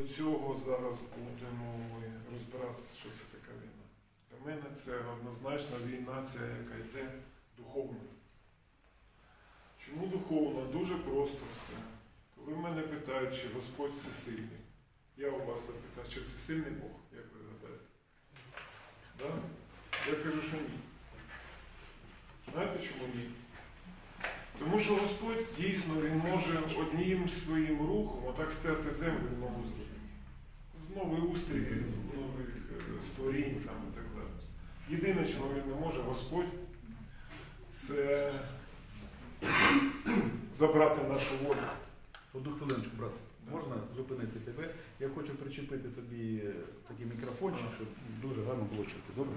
до цього зараз будемо розбиратися, що це така війна. Для мене це однозначно війна, ця, яка йде духовно. Чому духовно? Дуже просто все. Коли мене питають, чи Господь всесильний, я у вас запитаю, чи всесильний Бог, як ви гадаєте? Да? Я кажу, що ні. Знаєте чому ні? Тому що Господь дійсно він може одним своїм рухом отак стерти землю в нову зробити. З нової устрій, нових е, створінь там і так далі. Єдине, чого він не може, Господь, це забрати нашу волю. Одну хвилиночку, брат. Можна зупинити тебе? Я хочу причепити тобі е, такий мікрофончик, щоб дуже гарно було чути. Добре?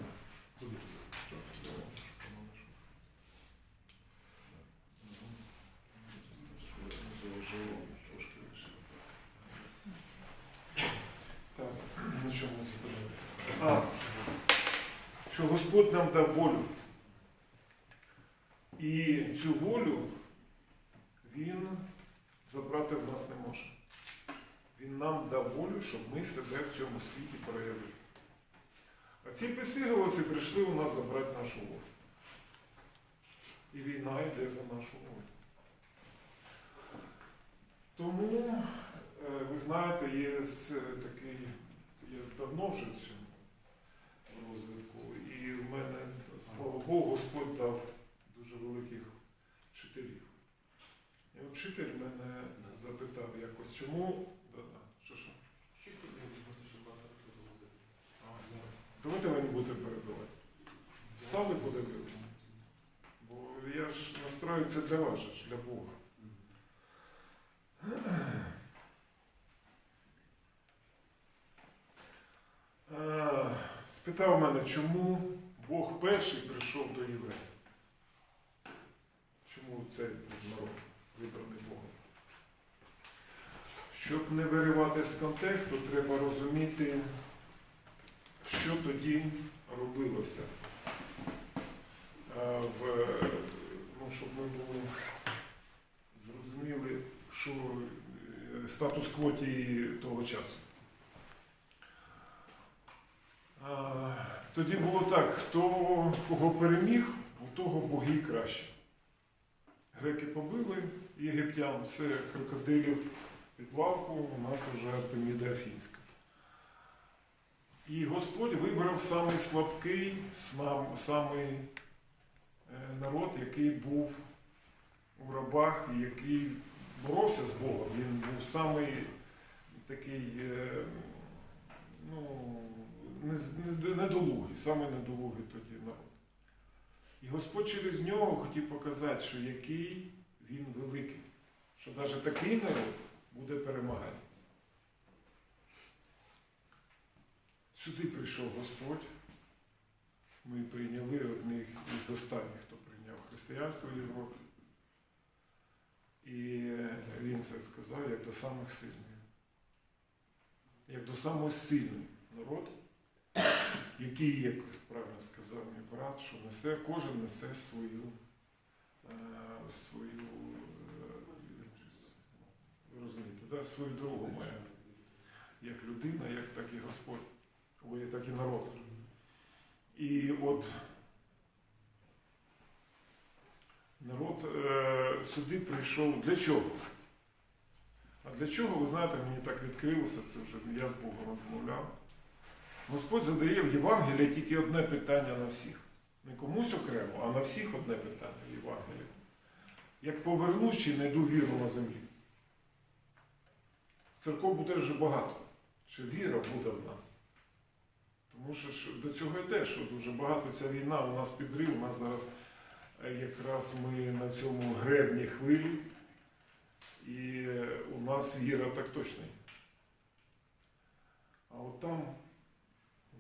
Будь ласка. Так, на чому ми зупинили? А, що Господь нам дав волю. І цю волю Він забрати в нас не може. Він нам дав волю, щоб ми себе в цьому світі проявили. А ці писиголоці прийшли у нас забрати нашу волю. І війна йде за нашу волю. Тому, е, ви знаєте, є такий, я давно вже в цьому розвитку, в мене, слава Богу, Господь дав дуже великих вчителів. І от вчитель мене запитав якось, чому. Що що? Да. Давайте не будете перебивати. Встали, подивилися. Бо я ж насправді це для вас, для Бога. Е, Спитав мене, чому Бог перший прийшов до євреїв? Чому цей народ вибраний Богом? Щоб не виривати з контексту, треба розуміти, що тоді робилося. Е, В, ну, щоб ми були зрозуміли, що е, статус-кво того часу. Тоді було так, хто кого переміг, у того боги краще. Греки побили єгиптян, все крокодилів під лавку, у нас вже Артеміда Афінська. І Господь вибрав самий слабкий, самий е, народ, який був у рабах який боровся з Богом. Він був самий такий, е, ну, недолугий, самий недолугий тоді народ. І Господь через нього хотів показати, що який він великий, що навіть такий народ буде перемагати. Сюди прийшов Господь. Ми прийняли одних із останніх, хто прийняв християнство в Європі. І він це сказав як до самих сильних. Як до самого сильного народу, який, як правильно сказав мій брат, що несе, кожен несе свою, е, свою е, розумієте, да? свою дорогу має. Як людина, як так і Господь, ой, так і народ. І от народ е, сюди прийшов для чого? А для чого, ви знаєте, мені так відкрилося, це вже я з Богом розмовляв. Господь задає в Євангелії тільки одне питання на всіх. Не комусь окремо, а на всіх одне питання в Євангелії. Як повернусь чи знайду віру на землі? Церков буде вже багато. Чи віра буде в нас? Тому що до цього йде, що дуже багато ця війна, у нас підрив, у нас зараз е, якраз ми на цьому гребні хвилі, і е, у нас віра так точно. А от там,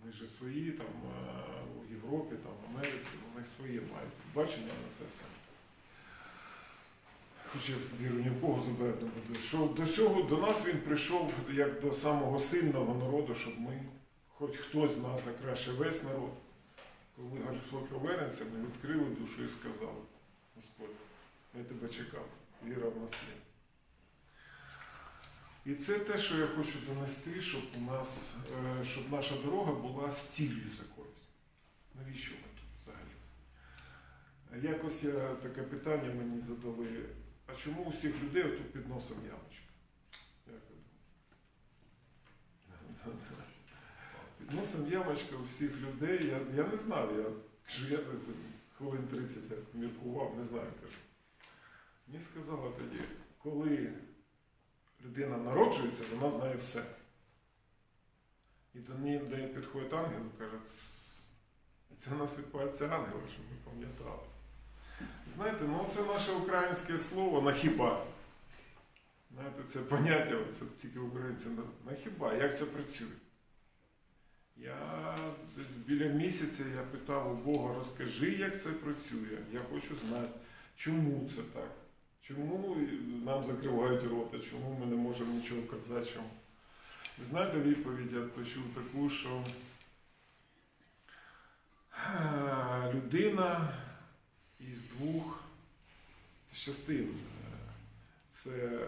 вони ж свої, там е, у Європі, там в Америці, них своє мають бачення на це все. Хоч я віру ні в кого забирати не буду. Що до цього до нас він прийшов як до самого сильного народу, щоб ми, хоч хтось з нас, а краще весь народ, коли Господь повернеться, ми відкрили душу і сказали, Господь, я тебе чекав, віра в нас є. І це те, що я хочу донести, щоб у нас, е, щоб наша дорога була з ціллю якоюсь. Навіщо ми тут взагалі? Якось я таке питання мені задали, а чому у всіх людей отут під носом ямочка? Під носом ямочка у всіх людей, я, я не знав, я кажу, я хвилин 30 я міркував, не знаю, кажу. Мені сказала тоді, коли людина народжується, вона знає все. І до неї до підходить ангел і каже, це у нас відбувається ангел, щоб ми пам'ятали. Знаєте, ну це наше українське слово на хіба. Знаєте, це поняття, це тільки українці на, на хіба. Як це працює? Я десь біля місяця я питав у Бога, розкажи, як це працює. Я хочу знати, чому це так. Чому нам закривають рота, чому ми не можемо нічого казати? Чому? Ви знаєте, відповідь я почув таку, що е, людина із двох частин. Це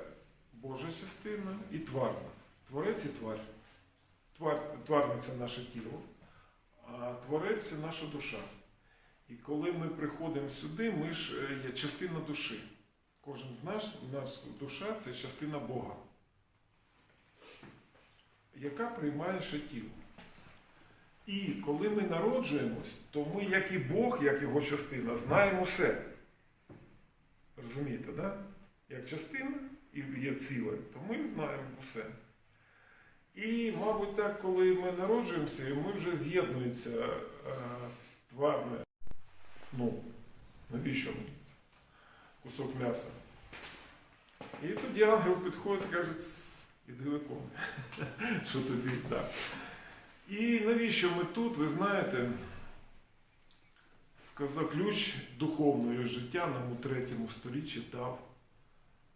Божа частина і тварна. Творець і тварь. Твар, тварне це наше тіло, а творець це наша душа. І коли ми приходимо сюди, ми ж е, є частина душі. Кожен з нас, нас душа це частина Бога, яка приймає ще тіло. І коли ми народжуємось, то ми, як і Бог, як його частина, знаємо все. Розумієте, да? Як частина і є ціле, то ми знаємо все. І, мабуть, так, коли ми народжуємося, ми вже з'єднується е, тварне. Ну, навіщо мені це? Кусок м'яса. І тоді ангел підходить і каже, «Тс, іди виконуй, що тобі так. І навіщо ми тут, ви знаєте, сказав ключ духовного життя нам у третьому столітті дав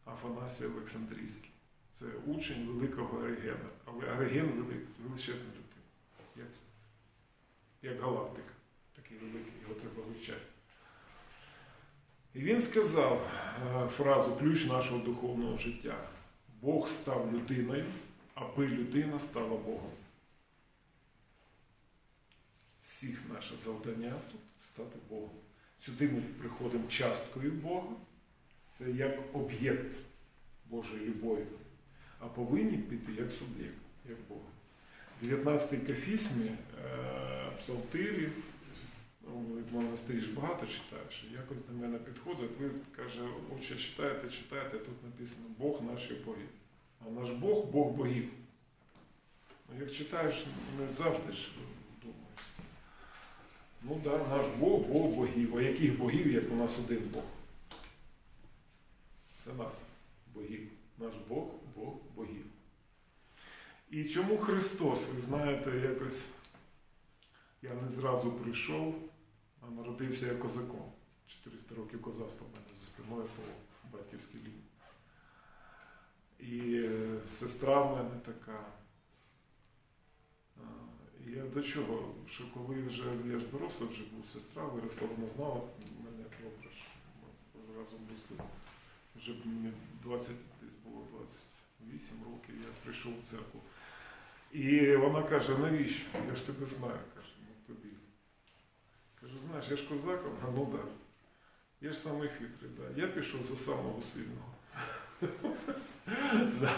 Афанасій Олександрійський. Це учень великого Оригена. Але Ориген велик, величезна людина. Як, як галактика. Такий великий, його треба вивчати. І він сказав е, фразу ключ нашого духовного життя. Бог став людиною, аби людина стала Богом. Всіх наше завдання тут стати Богом. Сюди ми приходимо часткою Бога. Це як об'єкт Божої любові. А повинні піти як суб'єкт, як Бог. В 19 кафісмі е, псалтирі, монастирі ж багато читаєш, якось до мене підходить, ви каже, отче, читаєте, читаєте, тут написано Бог наших богів. А наш Бог Бог богів. Ну, як читаєш, не завжди ж думаєш. Ну так, да, наш Бог, Бог богів. А яких богів, як у нас один Бог? Це нас, богів. Наш Бог, Бог богів. І чому Христос, ви знаєте, якось я не зразу прийшов, народився я козаком. 400 років козацтва в мене за спиною по батьківській лінії. І е, сестра в мене така. Я до чого? Що коли вже я ж дорослий вже був, сестра виросла, вона знала мене добре, що разом росли. Вже мені 20, десь було 28 років, я прийшов у церкву. І вона каже, навіщо? Я ж тебе знаю. Кажу, знаєш, я ж козак, а ну так. Я ж самий хитрий, да. Я пішов за самого сильного.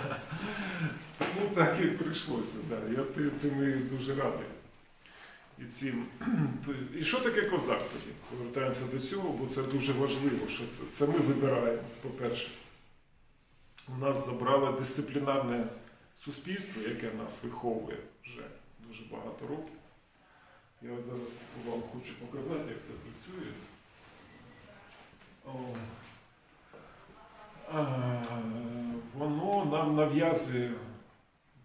Тому так і прийшлося. Я ти, ти дуже радий. І, цим. і що таке козак тоді? Повертаємося до цього, бо це дуже важливо, що це, це ми вибираємо, по-перше. У нас забрало дисциплінарне суспільство, яке нас виховує вже дуже багато років. Я зараз вам хочу показати, як це працює. О. А, воно нам нав'язує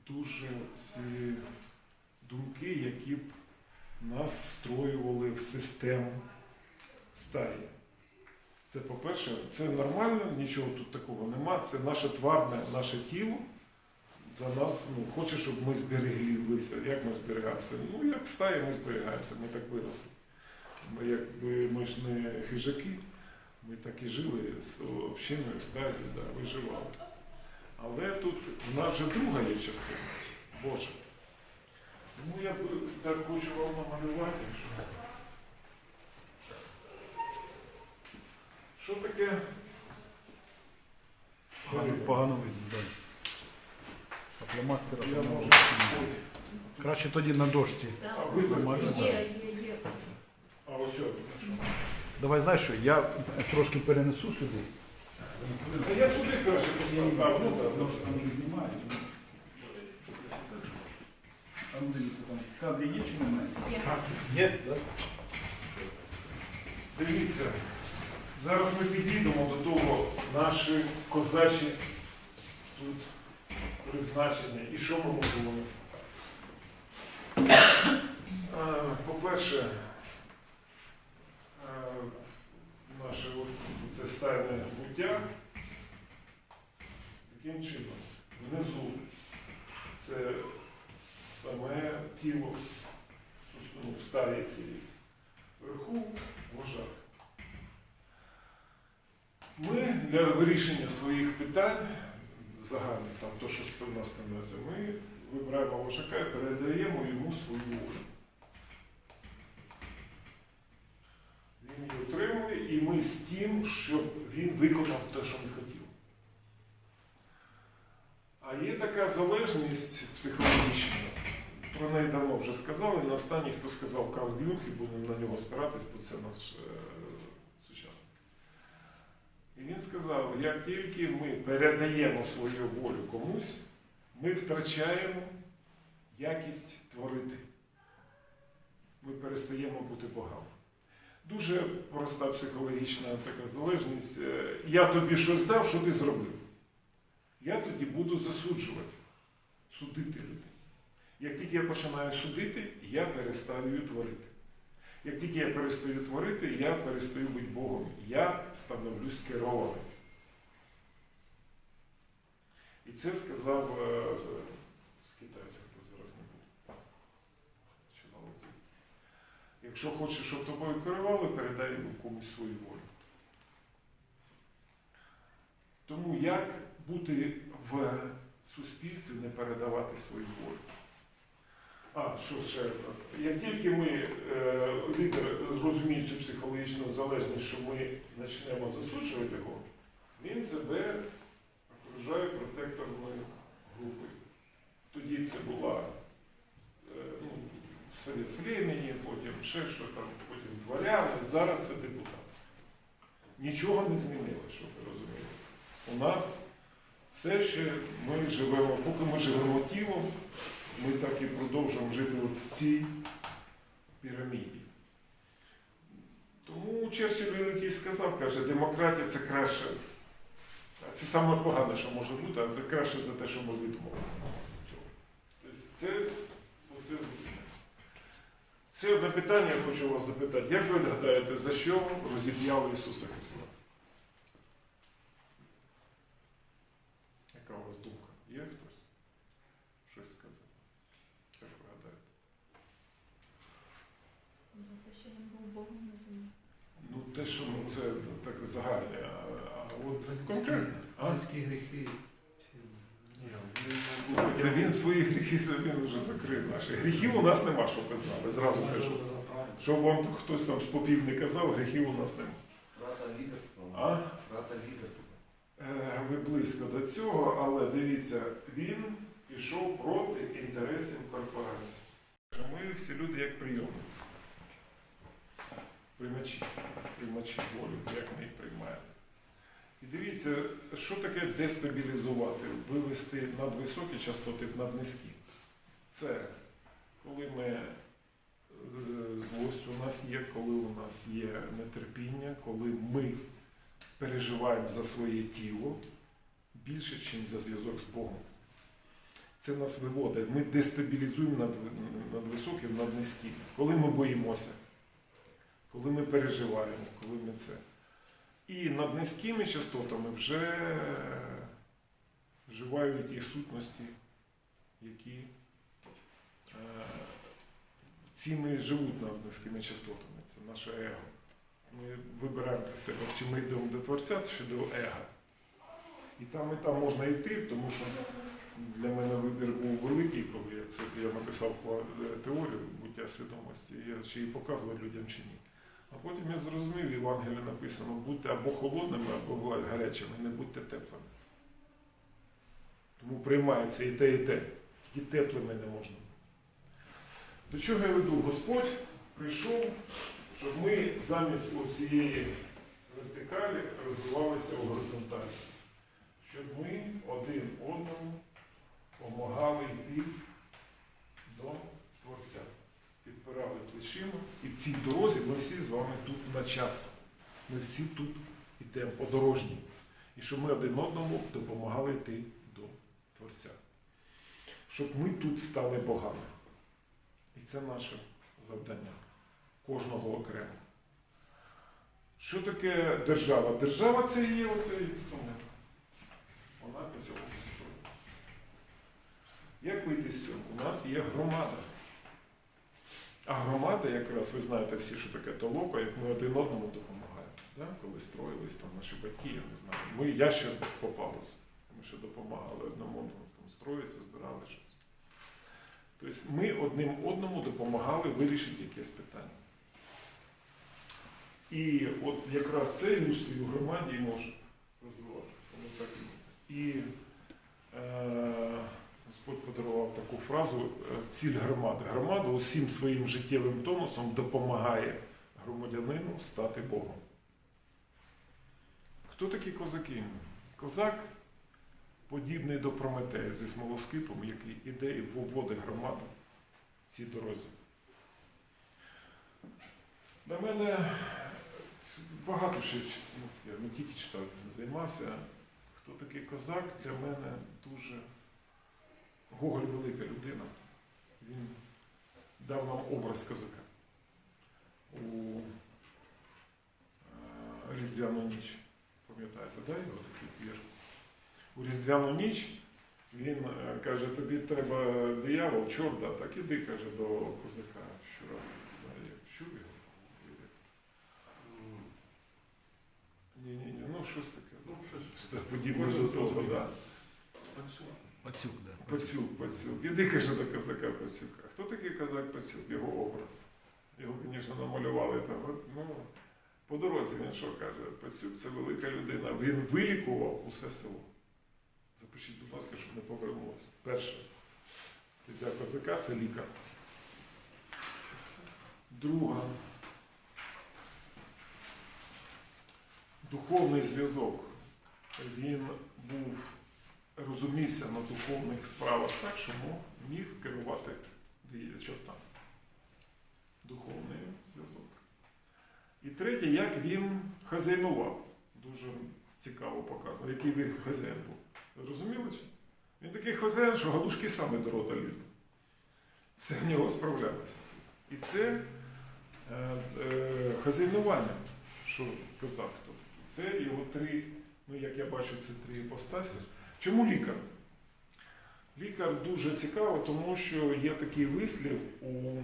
дуже ці думки, які б нас встроювали в систему стаї. Це, по-перше, це нормально, нічого тут такого нема. Це наше тварне, наше тіло за нас ну, хоче, щоб ми збереглися. Як ми зберігаємося? Ну, як в стаї ми зберігаємося, ми так виросли. Ми, якби, ми ж не хижаки, ми так і жили з общиною стаєю, да, виживали. Але тут в нас же друга є частина. Боже. Тому я так хочу вам намалювати, що. Що таке? Погано видно, далі. А фломастера Я там можу. Краще тоді на дошці. А ви Нормально. Є, є, є. А ось от. Давай знаєш що, я трошки перенесу сюди. А я сюди краще поставлю. А, ну, так, Тому що там вже знімають. А ну дивіться, там кадрі є чи немає? Є. Є, так? Дивіться, зараз ми підійдемо до того наші козачі тут призначення і що ми можемо нести. Е, По-перше, е, наше це стайне буття таким чином. Внизу це саме тіло ну, старій цілі. Вверху вожак. Ми для вирішення своїх питань, загальних, там то, що в нас становиться, ми вибираємо вожака і передаємо йому свою волю. Він її отримує, і ми з тим, щоб він виконав те, що ми хотіли. А є така залежність психологічна. Про неї давно вже сказали. На останній, хто сказав Карл Юнг, і будемо на нього спиратись, бо це наш е. І він сказав, як тільки ми передаємо свою волю комусь, ми втрачаємо якість творити. Ми перестаємо бути богами. Дуже проста психологічна така залежність. Е, Я тобі щось дав, що ти зробив. Я тоді буду засуджувати, судити людей. Як тільки я починаю судити, я перестаю творити. Як тільки я перестаю творити, я перестаю бути Богом. Я становлюсь керованим. І це сказав е, з китайців, хто зараз не був. Чи молодці. Якщо хочеш, щоб тобою керували, передай комусь свою волю. Тому як бути в суспільстві, не передавати свою волю? А, що ще? Як тільки ми, е, лідер зрозуміє цю психологічну залежність, що ми почнемо засуджувати його, він себе окружає протекторною групою. Тоді це була е, ну, совет потім ще що там, потім дворяни, зараз це депутат. Нічого не змінило, щоб ви розуміли. У нас все ще ми живемо, поки ми живемо тілом, ми так і продовжуємо жити от в цій піраміді. Тому Черчилль Великий сказав, каже, демократія це краще. Це саме погане, що може бути, а це краще за те, що ми видумали. Тобто це, оце, це одне питання, я хочу вас запитати. Як ви гадаєте, за що розіп'яли Ісуса Христа? Яка у вас думка? Є хтось? Щось сказати? Як ви гадаєте? За те, що він був Богом на землі. Ну, те, що ну, це так загальне, а, а от конкретно. Людські гріхи. Чи... Він свої гріхи він вже закрив наші. Гріхів у нас нема, щоб ви знали. Зразу кажу. Щоб вам хтось там з попів не казав, гріхів у нас нема. А? Лідерства. Е, Ви близько до цього, але дивіться, він пішов проти інтересів корпорації. Ми всі люди як прийомники. Приймачі, приймачі волю, як ми їх приймаємо. І дивіться, що таке дестабілізувати, вивести надвисокі частоти в наднизькі. Це коли ми е, злость у нас є, коли у нас є нетерпіння, коли ми переживаємо за своє тіло більше, ніж за зв'язок з Богом. Це нас виводить. Ми дестабілізуємо над, над високим, над низьким. Коли ми боїмося, коли ми переживаємо, коли ми це. І над низькими частотами вже вживають ті сутності, які е, цими живуть над низькими частотами. Це наше его. Ми вибираємо для себе, чи ми йдемо до Творця, чи до ега. І там, і там можна йти, тому що для мене вибір був великий, коли я це я написав е, теорію буття свідомості, я ще її показував людям чи ні. А потім я зрозумів, в Євангелії написано, будьте або холодними, або гарячими, не будьте теплими. Тому приймається і те, і те. Тільки теплими не можна. До чого я веду? Господь прийшов, щоб ми замість цієї вертикалі розвивалися у горизонталі. Щоб ми один одному допомагали йти до. Підпирали плечима. І в цій дорозі ми всі з вами тут на час. Ми всі тут йдемо подорожні. І щоб ми один одному допомагали йти до Творця. Щоб ми тут стали богами. І це наше завдання. Кожного окремо. Що таке держава? Держава це є оцей інструмент. Вона по цьому построєна. Як вийти з цього? У нас є громада. А громада, якраз ви знаєте всі, що таке толока, як ми один одному допомагаємо. Да? Коли строїлись там наші батьки, я не знаю. Ми, я ще попалась. Ми ще допомагали одному одному там строїться, збирали щось. Тобто ми одним одному допомагали вирішити якесь питання. І от якраз це ілюстрою в громаді може розвиватися. І е, Господь подарував таку фразу е, ціль громади. Громада усім своїм життєвим тонусом допомагає громадянину стати Богом. Хто такі козаки? Козак подібний до Прометея зі смолоскипом, який іде і вводить громаду в цій дорозі. Для мене багато ще ну, я не тільки читав, займався. Хто такий козак, для мене дуже Гоголь велика людина. Він дав нам образ козака у е, Різдвяну ніч. Пам'ятаєте, да, його такий твір? У Різдвяну ніч він е, каже, тобі треба диявол, чорт, да, так іди, каже, до козака. Що да, як щур його? Ні, ні, ну щось таке. Ну, щось Що Подібне до того, зрозуміти. Пацюк, да. Пацюк, Пацюк. Іди, каже, до козака Пацюка. Хто такий козак Пацюк? Його образ. Його, звісно, намалювали там. Ну, по дорозі він що каже? Пацюк це велика людина. Він вилікував усе село. Запишіть, будь ласка, щоб не повернулося. Перше. Стезя козака це лікар. Друга. Духовний зв'язок. Він був розумівся на духовних справах так, що міг керувати чортами. Духовний зв'язок. І третє, як він хазяйнував. Дуже цікаво показано, який він хазяїн був. Розуміли? Він такий хазяїн, що галушки саме до рота лізли. Все в нього справлялося. І це е, е, хазяйнування, що казав хто. Це його три, ну як я бачу, це три іпостасі. Чому лікар? Лікар дуже цікаво, тому що є такий вислів у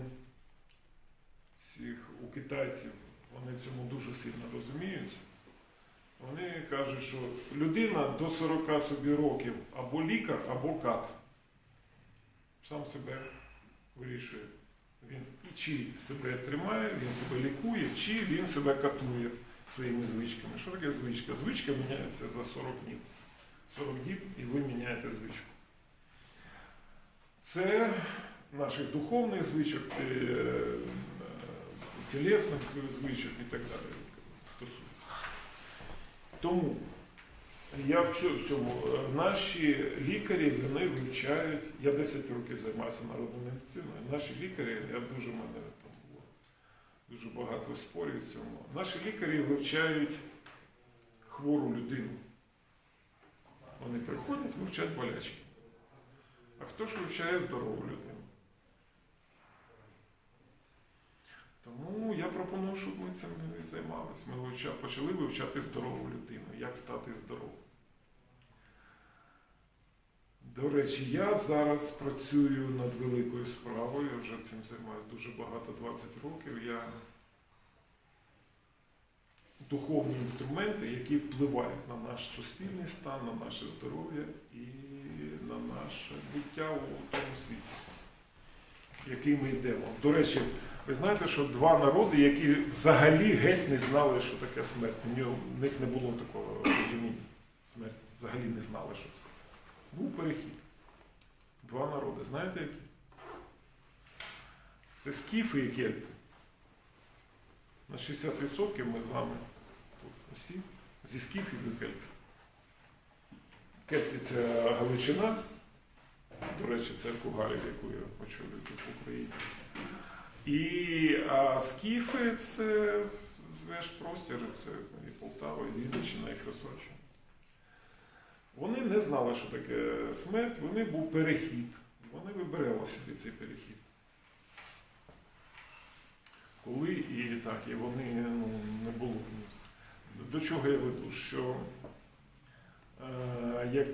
цих у китайців, вони цьому дуже сильно розуміються. Вони кажуть, що людина до 40 собі років або лікар, або кат. Сам себе вирішує. Він чи себе тримає, він себе лікує, чи він себе катує своїми звичками. Що таке звичка? Звичка міняється за 40 днів. 40 діб і ви міняєте звичку. Це наших духовних звичок, е, тілесних звичок і так далі стосується. Тому я вчу в цьому. Е, Наші лікарі вони вивчають, я 10 років займаюся народною медициною. Наші лікарі, я дуже в мене там було дуже багато спорів в цьому. Наші лікарі вивчають хвору людину. Вони приходять, вивчать болячки. А хто ж вивчає здорову людину? Тому я пропоную, щоб ми цим і займалися. Ми вивча- почали вивчати здорову людину, як стати здоровим. До речі, я зараз працюю над великою справою, я вже цим займаюся дуже багато, 20 років. Я духовні інструменти, які впливають на наш суспільний стан, на наше здоров'я і на наше буття у тому світі, який ми йдемо. До речі, ви знаєте, що два народи, які взагалі геть не знали, що таке смерть. У них не було такого розуміння смерті. Взагалі не знали, що це. Був перехід. Два народи. Знаєте які? Це скіфи і кельти. На 60% ми з вами тут зі скіфів і кельтів. Кельти це Галичина. До речі, церкву Галів, яку я очолюю тут в Україні. І а скіфи це весь простір, це і Полтава, і Вінниччина, і Херсонщина. Вони не знали, що таке смерть, вони був перехід. Вони вибирали собі цей перехід. Коли і так, і вони ну, не було. До чого я веду? Що е, як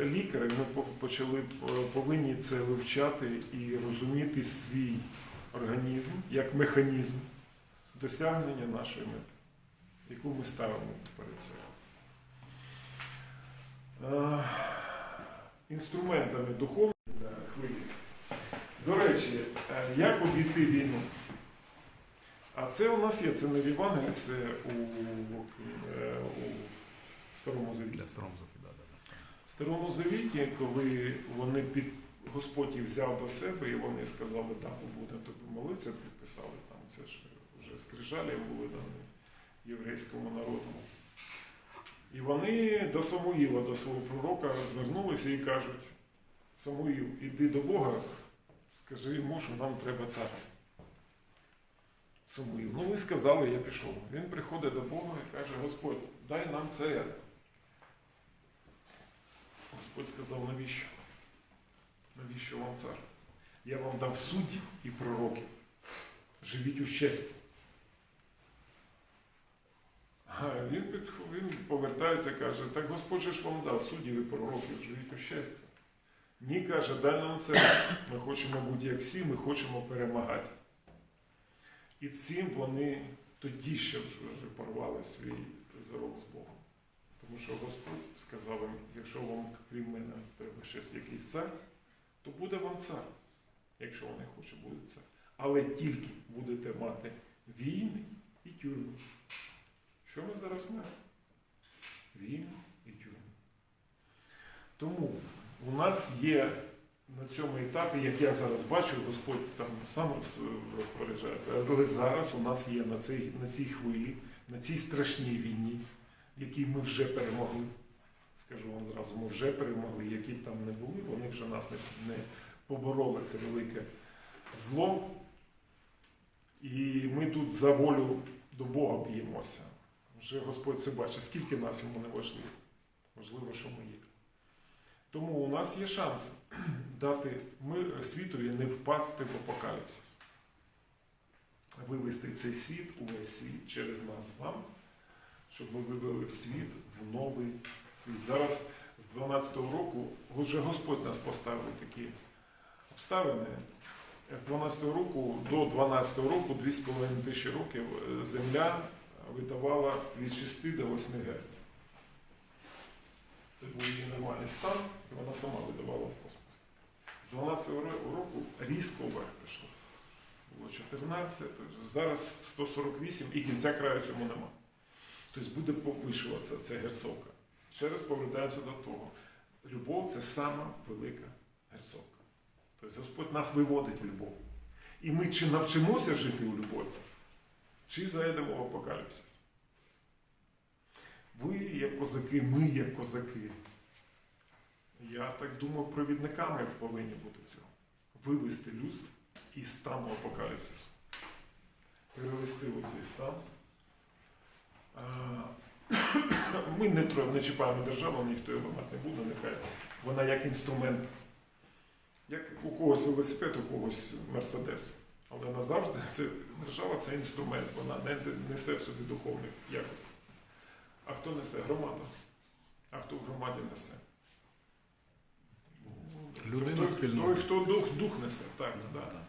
лікарі ми почали повинні це вивчати і розуміти свій організм як механізм досягнення нашої мети, яку ми ставимо перед собою. Е, інструментами духовними хвилі. До речі, е, як обійти війну? А це у нас є, це не в Євангелії, це у, е, у Старому Завіті. Для старому Софі, да, да, да. В Старому Завіті, коли вони під Господь їх взяв до себе, і вони сказали, так, ми будемо тобі молитися, підписали там, це ж вже скрижалі були дані єврейському народу. І вони до Самуїла, до свого пророка, звернулися і кажуть: Самуїл, іди до Бога, скажи йому, що нам треба цар. Самуїл. Ну, ви сказали, я пішов. Він приходить до Бога і каже, Господь, дай нам царя. Господь сказав, навіщо? Навіщо вам цар? Я вам дав суддів і пророків. Живіть у щасті. А він, він повертається каже, так Господь же ж вам дав суддів і пророків, живіть у щасті. Ні, каже, дай нам це. Ми хочемо бути як всі, ми хочемо перемагати. І цим вони тоді ще вже порвали свій зарок з Богом. Тому що Господь сказав їм, якщо вам, крім мене, треба щось якийсь цар, то буде вам цар, якщо вони хочуть, буде цар. Але тільки будете мати війни і тюрми. Що ми зараз маємо? Війни і тюрми. Тому у нас є на цьому етапі, як я зараз бачу, Господь там сам розпоряджається. Але зараз у нас є на цій, на цій хвилі, на цій страшній війні, якій ми вже перемогли. Скажу вам зразу, ми вже перемогли, які б там не були, вони вже нас не, не побороли це велике зло. І ми тут за волю до Бога б'ємося. Вже Господь це бачить, скільки нас йому не важливо. Важливо, що ми є. Тому у нас є шанс дати ми, світові не впасти в апокаліпсис. Вивести цей світ, увесь світ через нас з вами, щоб ми вивели світ в новий світ. Зараз з 12-го року вже Господь нас поставив такі обставини. З 12-го року до 12-го року, 2,5 тисячі років, е, земля видавала від 6 до 8 Гц. Це був її нормальний стан, і вона сама видавала в космос. З 12-го року різко вверх пішло. Було 14, тобто зараз 148 і кінця краю цьому нема. Тобто буде повишуватися ця герцовка. Ще раз повертаємося до того. Любов це сама велика герцовка. Тобто Господь нас виводить в любов. І ми чи навчимося жити у любові, чи зайдемо в апокаліпсис. Ви як козаки, ми як козаки. Я так думаю, провідниками повинні бути цього. Вивести людство із стану апокаліпсису. Перевести у цей стан. Ми не, не чіпаємо державу, ніхто його ламати не буде, нехай вона як інструмент. Як у когось велосипед, у когось мерседес. Але назавжди це, держава це інструмент, вона не несе в собі духовних якостей. А хто несе? Громада. А хто в громаді несе? Людина той, спільнота. Той, хто дух, дух несе, так. Да, Да.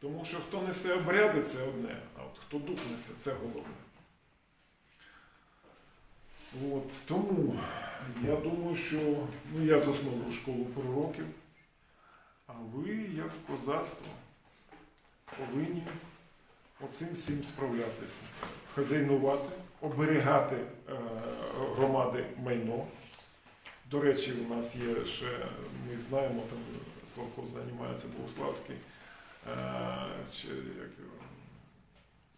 Тому що хто несе обряди, це одне, а от хто дух несе, це головне. От, тому я думаю, що ну, я засновую школу пророків, а ви, як козацтво, повинні оцим всім справлятися, хазяйнувати, оберігати е, громади майно. До речі, у нас є ще, ми знаємо, там Славко займається Богославський, е, чи, як його,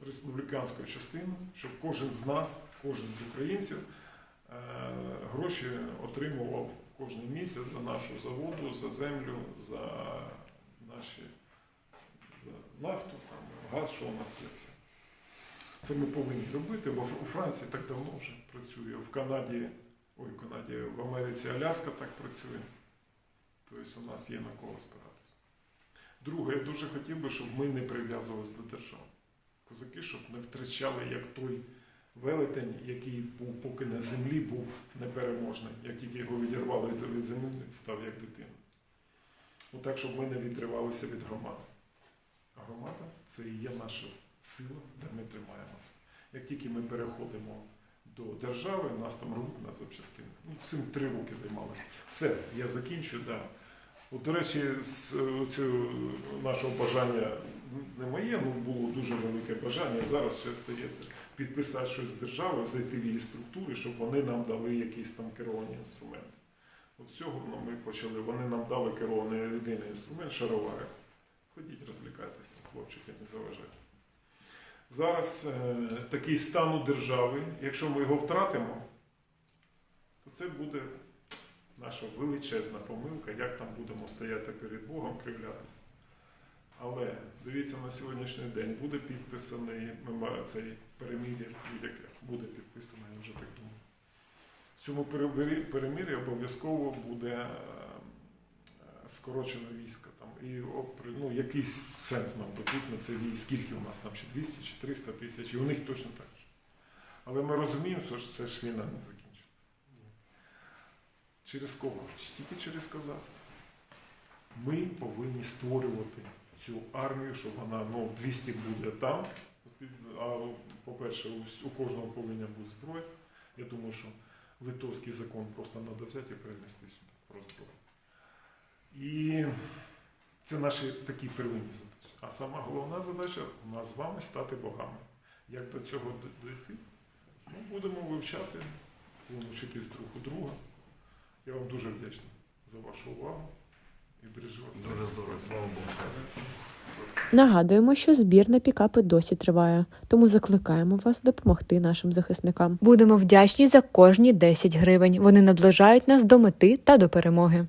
республіканською частиною, щоб кожен з нас, кожен з українців е, гроші отримував кожен місяць за нашу заводу, за землю, за наші за нафту, там, газ, що у нас є. Це ми повинні робити. Бо у Франції так давно вже працює, в Канаді, ой, в Канаді, в Америці Аляска так працює. Тобто у нас є на кого спиратися. Друге, я дуже хотів би, щоб ми не прив'язувалися до держави. Козаки, щоб не втрачали, як той велетень, який був поки на землі, був непереможний. Як тільки його відірвали від землі, став як дитина. Отак, щоб ми не відривалися від громади. А громада це і є наша сила, де ми тримаємося. Як тільки ми переходимо до держави, нас там рвуть на запчастини. Ну, цим три роки займалися. Все, я закінчу, да. От, до речі, з е, нашого бажання не моє, ну було дуже велике бажання. Зараз ще стається підписати щось з державою, зайти в її структури, щоб вони нам дали якісь там керовані інструменти. От цього ну, ми почали. Вони нам дали керований єдиний інструмент шаровари. Ходіть, розвлікайтесь, там, хлопчики, не заважайте. Зараз е, такий стан у держави, якщо ми його втратимо, то це буде наша величезна помилка, як там будемо стояти перед Богом, кривлятися. Але дивіться, на сьогоднішній день буде підписаний цей перемир'я, яке буде підписано, я вже так думаю. В цьому перемир'ї обов'язково буде е, скорочено військо. І ну, якийсь сенс нам дадуть на це. Скільки у нас там ще 200 чи 300 тисяч, і у них точно так же. Але ми розуміємо, що це ж війна не закінчилася. Через кого? Тільки через козацтво. Ми повинні створювати цю армію, щоб вона ну, 200 буде там. А по-перше, у, у кожного повинна бути зброя. Я думаю, що литовський закон просто треба взяти і перенести сюди про зброю. І це наші такі первинні задачі. А сама головна задача у нас з вами стати богами. Як до цього дійти? Ну, будемо вивчати, будемо вчитись друг у друга. Я вам дуже вдячний за вашу увагу і бережу вас. Дуже здорово, слава Богу. Нагадуємо, що збір на пікапи досі триває, тому закликаємо вас допомогти нашим захисникам. Будемо вдячні за кожні 10 гривень. Вони наближають нас до мети та до перемоги.